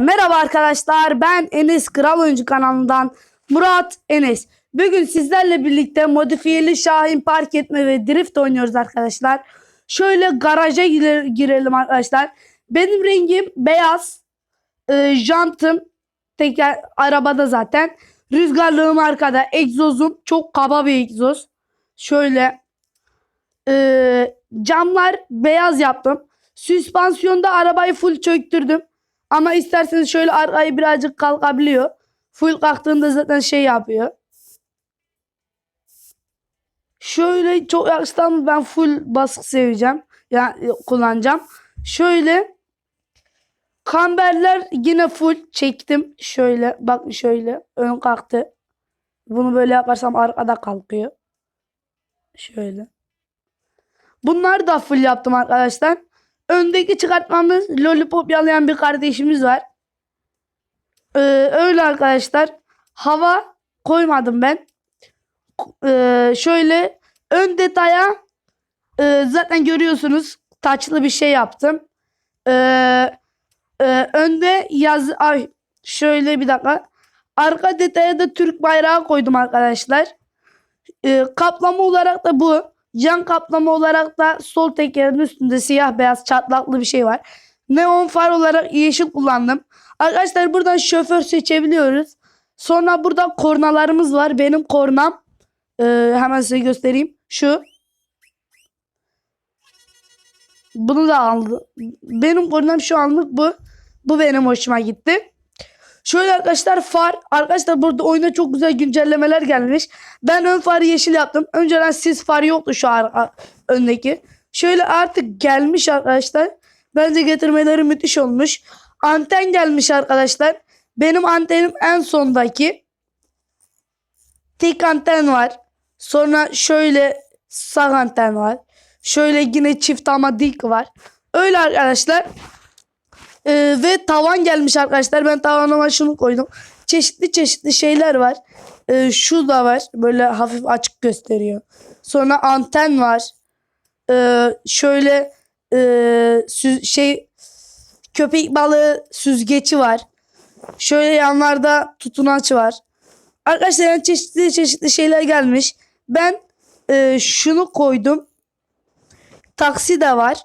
merhaba arkadaşlar. Ben Enes Kral Oyuncu kanalından Murat Enes. Bugün sizlerle birlikte modifiyeli Şahin park etme ve drift oynuyoruz arkadaşlar. Şöyle garaja gire- girelim arkadaşlar. Benim rengim beyaz. Ee, jantım teker arabada zaten. Rüzgarlığım arkada. Egzozum çok kaba bir egzoz. Şöyle ee, camlar beyaz yaptım. Süspansiyonda arabayı full çöktürdüm. Ama isterseniz şöyle arkayı birazcık kalkabiliyor. Full kalktığında zaten şey yapıyor. Şöyle çok yakıştan ben full basık seveceğim. Yani kullanacağım. Şöyle kamberler yine full çektim. Şöyle bak şöyle ön kalktı. Bunu böyle yaparsam arkada kalkıyor. Şöyle. Bunlar da full yaptım arkadaşlar. Öndeki çıkartmamız lollipop yalayan bir kardeşimiz var. Ee, öyle arkadaşlar. Hava koymadım ben. Ee, şöyle ön detaya e, zaten görüyorsunuz taçlı bir şey yaptım. Ee, e, önde yaz ay şöyle bir dakika. Arka detaya da Türk bayrağı koydum arkadaşlar. Ee, kaplama olarak da bu. Yan kaplama olarak da sol tekerin üstünde siyah beyaz çatlaklı bir şey var. Neon far olarak yeşil kullandım. Arkadaşlar buradan şoför seçebiliyoruz. Sonra burada kornalarımız var. Benim kornam ee, hemen size göstereyim. Şu. Bunu da aldı. Benim kornam şu anlık bu. Bu benim hoşuma gitti. Şöyle arkadaşlar far. Arkadaşlar burada oyuna çok güzel güncellemeler gelmiş. Ben ön farı yeşil yaptım. Önceden sis farı yoktu şu öndeki. Şöyle artık gelmiş arkadaşlar. Bence getirmeleri müthiş olmuş. Anten gelmiş arkadaşlar. Benim antenim en sondaki. Tek anten var. Sonra şöyle sağ anten var. Şöyle yine çift ama dik var. Öyle arkadaşlar. Ee, ve tavan gelmiş arkadaşlar. Ben tavanıma şunu koydum. Çeşitli çeşitli şeyler var. Ee, şu da var. Böyle hafif açık gösteriyor. Sonra anten var. Ee, şöyle e, şey köpek balığı süzgeci var. Şöyle yanlarda tutunaç var. Arkadaşlar yani çeşitli çeşitli şeyler gelmiş. Ben e, şunu koydum. Taksi de var.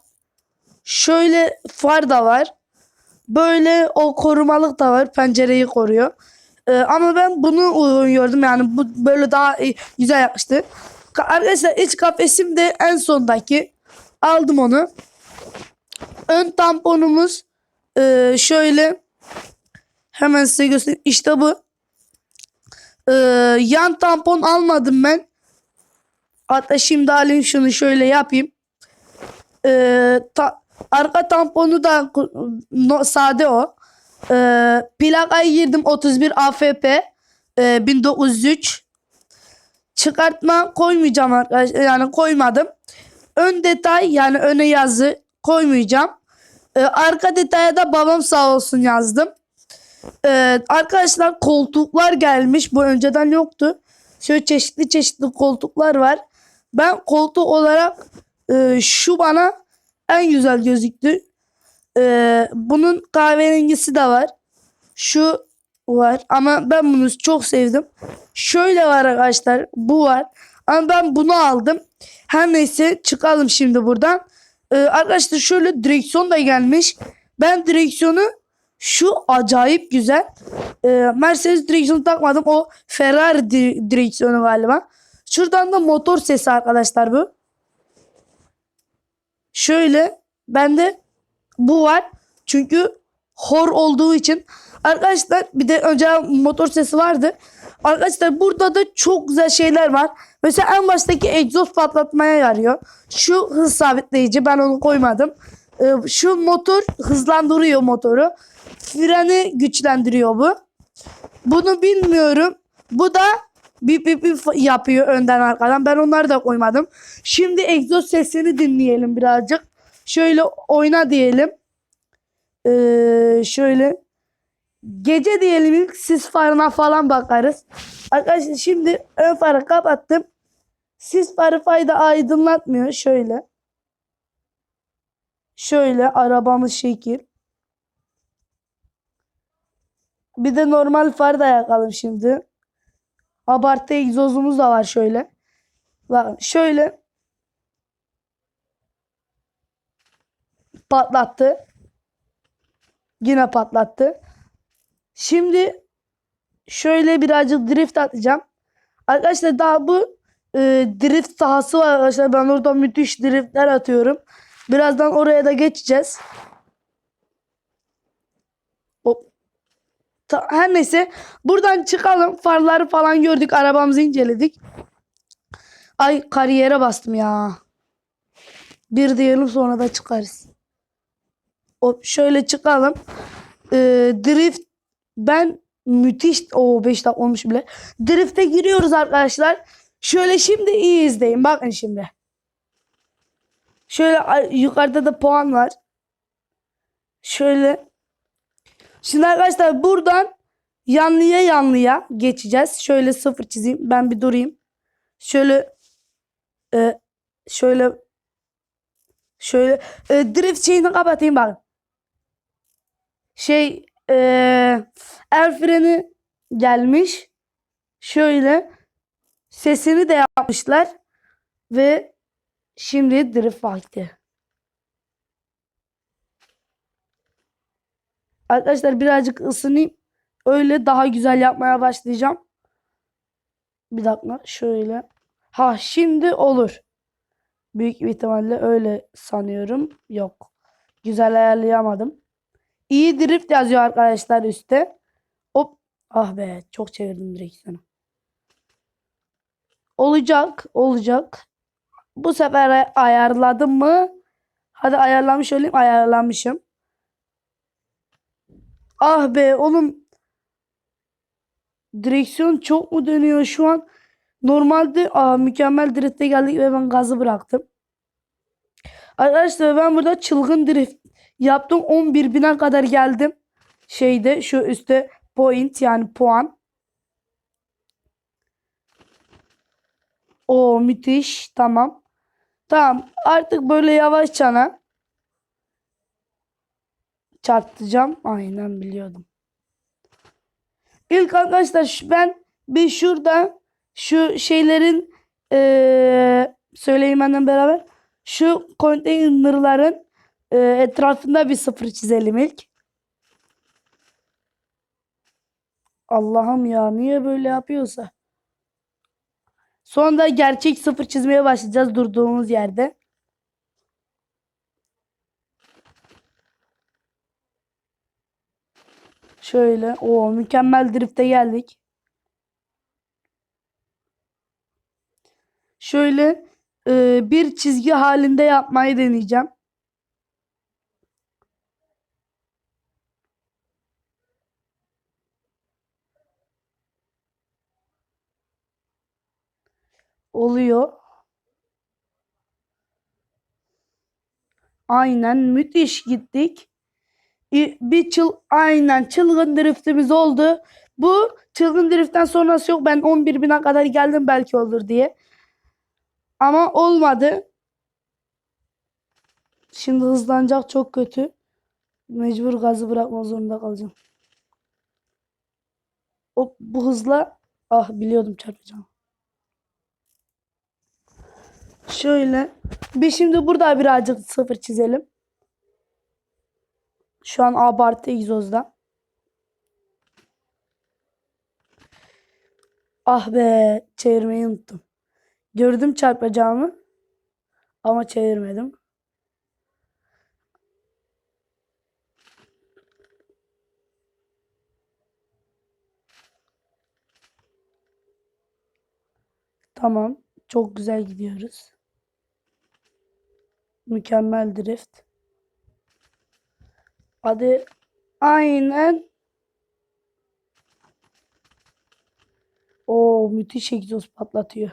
Şöyle far da var. Böyle o korumalık da var. Pencereyi koruyor. Ee, ama ben bunu uygun gördüm. Yani bu böyle daha iyi- güzel yakıştı. Ka- Arkadaşlar iç kafesim de en sondaki. Aldım onu. Ön tamponumuz ee, şöyle hemen size göstereyim. İşte bu. Ee, yan tampon almadım ben. Hatta şimdi alayım şunu şöyle yapayım. Ee, ta- arka tamponu da no, sade o. Ee, plakayı girdim 31 AFP ee, 1903. Çıkartma koymayacağım arkadaşlar. Yani koymadım. Ön detay yani öne yazı koymayacağım. Ee, arka detaya da babam sağ olsun yazdım. Ee, arkadaşlar koltuklar gelmiş. Bu önceden yoktu. Şöyle çeşitli çeşitli koltuklar var. Ben koltuk olarak e, şu bana en güzel gözüktü. Ee, bunun kahverengisi de var. Şu var ama ben bunu çok sevdim. Şöyle var arkadaşlar. Bu var. Ama ben bunu aldım. Her neyse çıkalım şimdi buradan. Ee, arkadaşlar şöyle direksiyon da gelmiş. Ben direksiyonu şu acayip güzel. Ee, Mercedes direksiyonu takmadım. O Ferrari di- direksiyonu galiba. Şuradan da motor sesi arkadaşlar bu. Şöyle bende bu var. Çünkü hor olduğu için. Arkadaşlar bir de önce motor sesi vardı. Arkadaşlar burada da çok güzel şeyler var. Mesela en baştaki egzoz patlatmaya yarıyor. Şu hız sabitleyici ben onu koymadım. Ee, şu motor hızlandırıyor motoru. Freni güçlendiriyor bu. Bunu bilmiyorum. Bu da bip bip bip yapıyor önden arkadan. Ben onları da koymadım. Şimdi egzoz sesini dinleyelim birazcık. Şöyle oyna diyelim. Ee, şöyle gece diyelim ilk sis farına falan bakarız. Arkadaşlar şimdi ön farı kapattım. Sis farı fayda aydınlatmıyor. Şöyle. Şöyle arabamız şekil. Bir de normal far da yakalım şimdi. Abartı egzozumuz da var şöyle. Bakın şöyle patlattı. Yine patlattı. Şimdi şöyle birazcık drift atacağım. Arkadaşlar daha bu e, drift sahası var arkadaşlar. Ben orada müthiş driftler atıyorum. Birazdan oraya da geçeceğiz. Hop. Ta- her neyse buradan çıkalım. Farları falan gördük. Arabamızı inceledik. Ay kariyere bastım ya. Bir diyelim sonra da çıkarız. Hop şöyle çıkalım. Ee, drift ben müthiş o 5 dakika olmuş bile. Drift'e giriyoruz arkadaşlar. Şöyle şimdi iyi izleyin. Bakın şimdi. Şöyle yukarıda da puan var. Şöyle. Şimdi arkadaşlar buradan yanlıya yanlıya geçeceğiz. Şöyle sıfır çizeyim. Ben bir durayım. Şöyle e, şöyle şöyle e, drift şeyini kapatayım bakın. Şey e, el freni gelmiş. Şöyle sesini de yapmışlar ve şimdi drift vakti. Arkadaşlar birazcık ısınayım. Öyle daha güzel yapmaya başlayacağım. Bir dakika şöyle. Ha şimdi olur. Büyük ihtimalle öyle sanıyorum. Yok. Güzel ayarlayamadım. İyi drift yazıyor arkadaşlar üstte. Hop. Ah be çok çevirdim direksiyonu. Olacak. Olacak. Bu sefer ay- ayarladım mı? Hadi ayarlamış olayım. Ayarlamışım. Ah be oğlum. Direksiyon çok mu dönüyor şu an? Normalde aa, mükemmel drifte geldik ve ben gazı bıraktım. Arkadaşlar ben burada çılgın drift yaptım. 11 bine kadar geldim. Şeyde şu üstte point yani puan. O müthiş. Tamam. Tamam. Artık böyle yavaşçana çarptıracağım. Aynen biliyordum. İlk arkadaşlar ben bir şurada şu şeylerin eee söyleyeyim benden beraber. Şu konteynerların eee, etrafında bir sıfır çizelim ilk. Allah'ım ya niye böyle yapıyorsa. Sonra gerçek sıfır çizmeye başlayacağız durduğumuz yerde. Şöyle o mükemmel drifte geldik. Şöyle e, bir çizgi halinde yapmayı deneyeceğim. Oluyor. Aynen müthiş gittik. Bir çıl aynen çılgın driftimiz oldu. Bu çılgın driftten sonrası yok. Ben 11 bine kadar geldim belki olur diye. Ama olmadı. Şimdi hızlanacak çok kötü. Mecbur gazı bırakmak zorunda kalacağım. Hop bu hızla ah biliyordum çarpacağım. Şöyle bir şimdi burada birazcık sıfır çizelim. Şu an abartı egzozda. Ah be çevirmeyi unuttum. Gördüm çarpacağımı ama çevirmedim. Tamam. Çok güzel gidiyoruz. Mükemmel drift. Hadi. Aynen. O müthiş egzoz patlatıyor.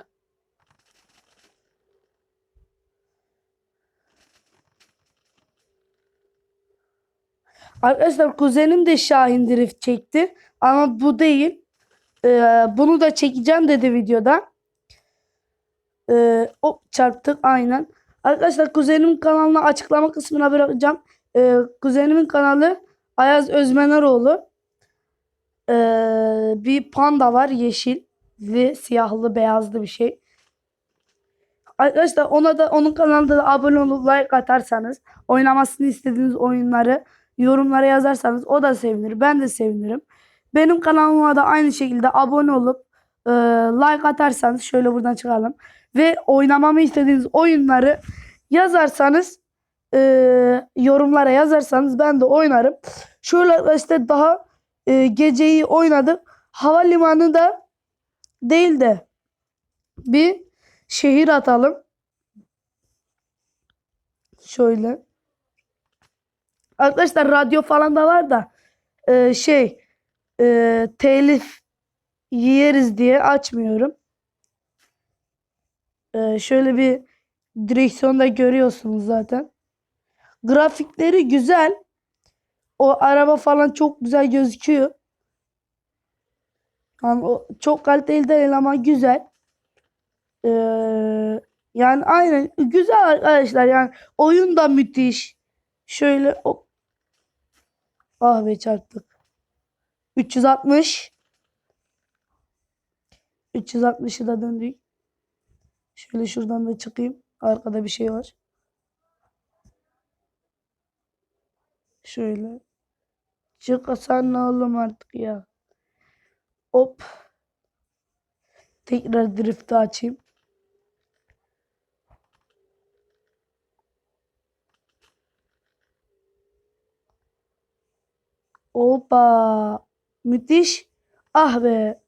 Arkadaşlar kuzenim de Şahin Drift çekti. Ama bu değil. Ee, bunu da çekeceğim dedi videoda. Ee, hop çarptık aynen. Arkadaşlar kuzenimin kanalını açıklama kısmına bırakacağım. Ee, kuzenimin kanalı Ayaz Özmeneroğlu. Ee, bir panda var yeşil ve siyahlı beyazlı bir şey. Arkadaşlar ona da onun kanalında da abone olup like atarsanız oynamasını istediğiniz oyunları yorumlara yazarsanız o da sevinir. Ben de sevinirim. Benim kanalıma da aynı şekilde abone olup e, like atarsanız şöyle buradan çıkalım ve oynamamı istediğiniz oyunları yazarsanız e, yorumlara yazarsanız ben de oynarım. Şöyle işte daha e, geceyi oynadık. Havalimanı da değil de bir şehir atalım. Şöyle. Arkadaşlar radyo falan da var da e, şey e, telif yeriz diye açmıyorum. E, şöyle bir direksiyonda görüyorsunuz zaten. Grafikleri güzel. O araba falan çok güzel gözüküyor. Yani o çok kaliteli değil ama güzel. Ee, yani aynen güzel arkadaşlar. Yani oyun da müthiş. Şöyle o Ah be çarptık. 360 360'ı da döndük. Şöyle şuradan da çıkayım. Arkada bir şey var. Şöyle. Çıkasan ne oğlum artık ya. Hop. Tekrar drift'i açayım. Hoppa. Müthiş. Ah be.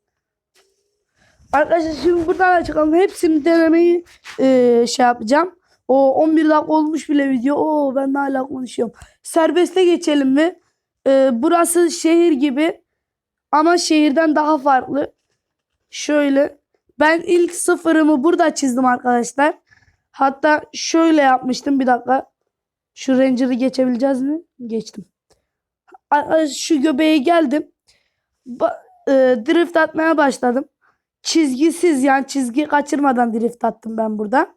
Arkadaşlar şimdi buradan da çıkalım. Hepsini denemeyi e, şey yapacağım. O 11 dakika olmuş bile video. Oo ben de hala konuşuyorum. Serbeste geçelim mi? E, burası şehir gibi ama şehirden daha farklı. Şöyle ben ilk sıfırımı burada çizdim arkadaşlar. Hatta şöyle yapmıştım bir dakika. Şu Ranger'ı geçebileceğiz mi? Geçtim. Şu göbeğe geldim. Ba- e, drift atmaya başladım. Çizgisiz yani çizgi kaçırmadan drift attım ben burada.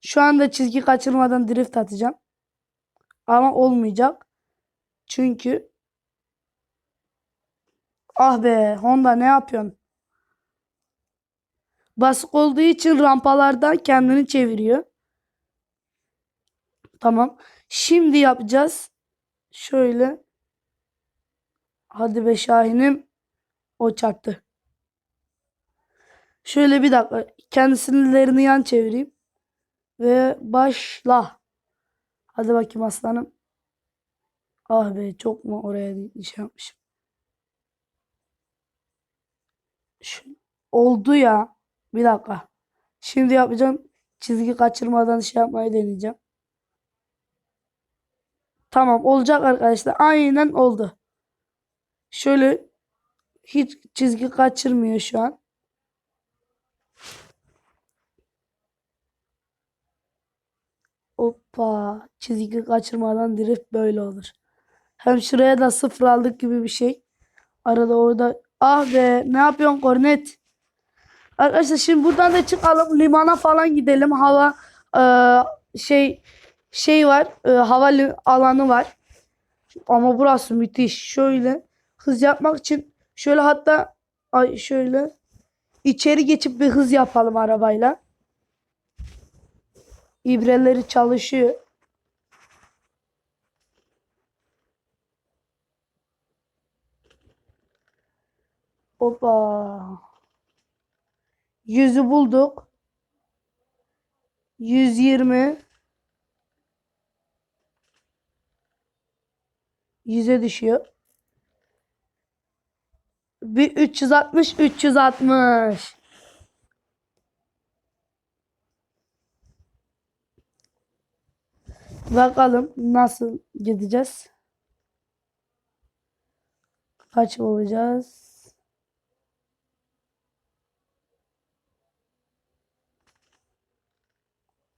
Şu anda çizgi kaçırmadan drift atacağım. Ama olmayacak. Çünkü ah be Honda ne yapıyorsun? Basık olduğu için rampalardan kendini çeviriyor. Tamam. Şimdi yapacağız. Şöyle. Hadi be Şahin'im. O çarptı. Şöyle bir dakika. Kendisini yan çevireyim. Ve başla. Hadi bakayım aslanım. Ah be çok mu oraya şey yapmışım. Şu, oldu ya. Bir dakika. Şimdi yapacağım. Çizgi kaçırmadan şey yapmayı deneyeceğim. Tamam olacak arkadaşlar. Aynen oldu. Şöyle hiç çizgi kaçırmıyor şu an. Hoppa. Çizgi kaçırmadan drift böyle olur. Hem şuraya da sıfır aldık gibi bir şey. Arada orada. Ah be ne yapıyorsun Kornet? Arkadaşlar şimdi buradan da çıkalım. Limana falan gidelim. Hava e, şey şey var. E, hava alanı var. Ama burası müthiş. Şöyle hız yapmak için şöyle hatta ay şöyle içeri geçip bir hız yapalım arabayla. İbreleri çalışıyor. Hoppa. Yüzü bulduk. 120 Yüze düşüyor. Bir 360 360. Bakalım nasıl gideceğiz. Kaç olacağız?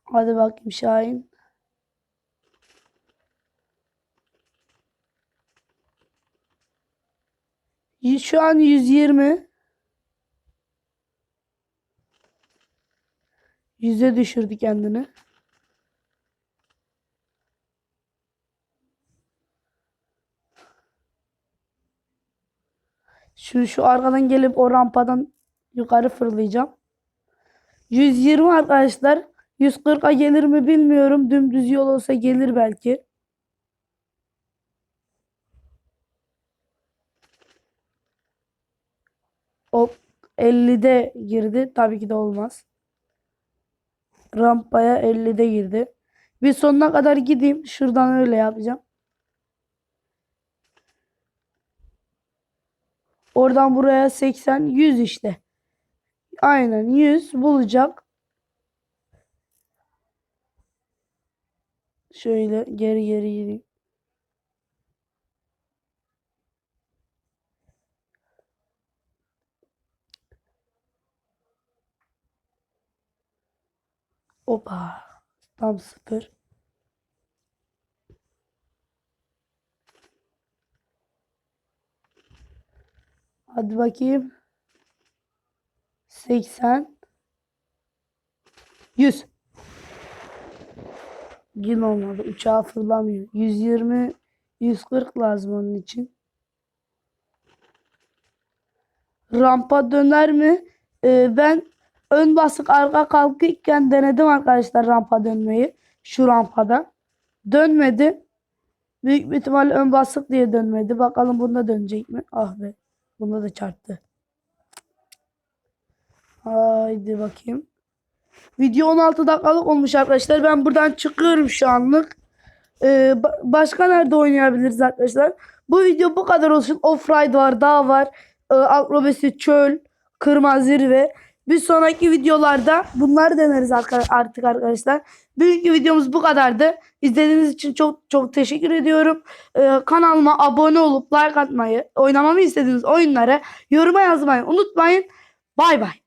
Hadi bakayım Şahin. Şu an 120. Yüze düşürdü kendini. Şu, şu arkadan gelip o rampadan yukarı fırlayacağım. 120 arkadaşlar. 140'a gelir mi bilmiyorum. Dümdüz yol olsa gelir belki. Hop 50'de girdi. Tabii ki de olmaz. Rampaya 50'de girdi. Bir sonuna kadar gideyim. Şuradan öyle yapacağım. Oradan buraya 80, 100 işte. Aynen 100 bulacak. Şöyle geri geri gideyim. Opa. Tam sıfır. Hadi bakayım. 80 100 Yine olmadı. Uçağı fırlamıyor. 120 140 lazım onun için. Rampa döner mi? Ee, ben ön basık arka kalkıkken denedim arkadaşlar rampa dönmeyi. Şu rampada. Dönmedi. Büyük bir ihtimalle ön basık diye dönmedi. Bakalım bunda dönecek mi? Ah be. Bunda da çarptı. Haydi bakayım. Video 16 dakikalık olmuş arkadaşlar. Ben buradan çıkıyorum şu anlık. Ee, ba- başka nerede oynayabiliriz arkadaşlar? Bu video bu kadar olsun. Offride var, dağ var. E, akrobasi, çöl, kırma zirve. Bir sonraki videolarda bunları deneriz artık arkadaşlar. Bugünkü videomuz bu kadardı. İzlediğiniz için çok çok teşekkür ediyorum. Ee, kanalıma abone olup like atmayı, oynamamı istediğiniz oyunlara yoruma yazmayı unutmayın. Bay bay.